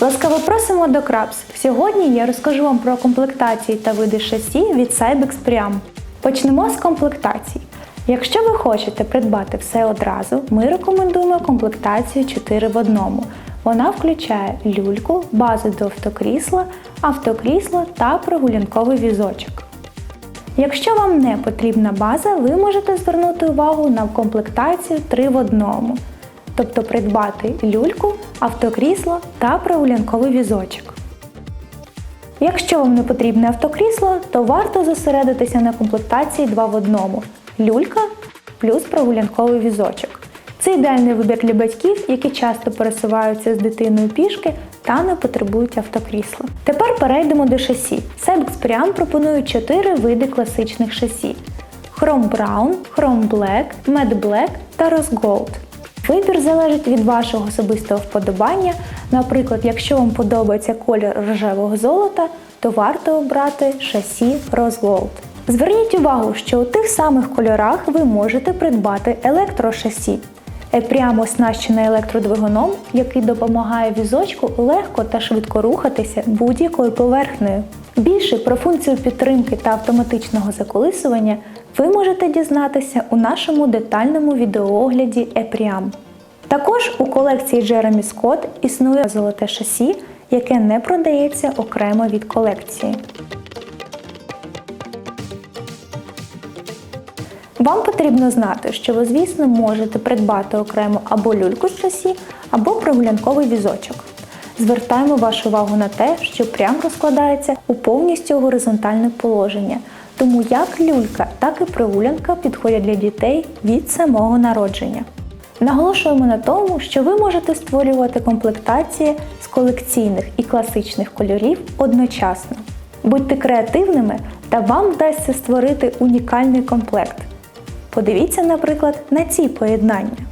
Ласкаво просимо до Крабс. Сьогодні я розкажу вам про комплектації та види шасі від Cybex Priam. Почнемо з комплектацій. Якщо ви хочете придбати все одразу, ми рекомендуємо комплектацію 4 в одному. Вона включає люльку, базу до автокрісла, автокрісло та прогулянковий візочок. Якщо вам не потрібна база, ви можете звернути увагу на комплектацію 3 в одному, тобто придбати люльку, автокрісло та прогулянковий візочок. Якщо вам не потрібне автокрісло, то варто зосередитися на комплектації 2 в одному люлька плюс прогулянковий візочок. Це ідеальний вибір для батьків, які часто пересуваються з дитиною пішки та не потребують автокрісла. Тепер перейдемо до шасі. Priam пропонує 4 види класичних шасі: Chrome Brown, Chrome Black, Matte Black та Rose Gold. Вибір залежить від вашого особистого вподобання. Наприклад, якщо вам подобається колір рожевого золота, то варто обрати шасі Rose Gold. Зверніть увагу, що у тих самих кольорах ви можете придбати електрошасі. Епрямо оснащене електродвигуном, який допомагає візочку легко та швидко рухатися будь-якою поверхнею. Більше про функцію підтримки та автоматичного заколисування ви можете дізнатися у нашому детальному відеоогляді Епріам. Також у колекції Джеремі Скотт існує золоте шасі, яке не продається окремо від колекції. Вам потрібно знати, що ви, звісно, можете придбати окремо або люльку з шасі, або прогулянковий візочок. Звертаємо вашу увагу на те, що прям розкладається у повністю горизонтальне положення, тому як люлька, так і прогулянка підходять для дітей від самого народження. Наголошуємо на тому, що ви можете створювати комплектації з колекційних і класичних кольорів одночасно. Будьте креативними та вам вдасться створити унікальний комплект. Подивіться, наприклад, на ці поєднання.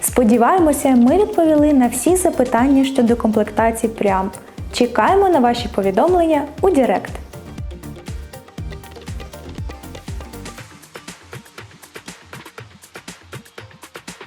Сподіваємося, ми відповіли на всі запитання щодо комплектації прям. Чекаємо на ваші повідомлення у Директ.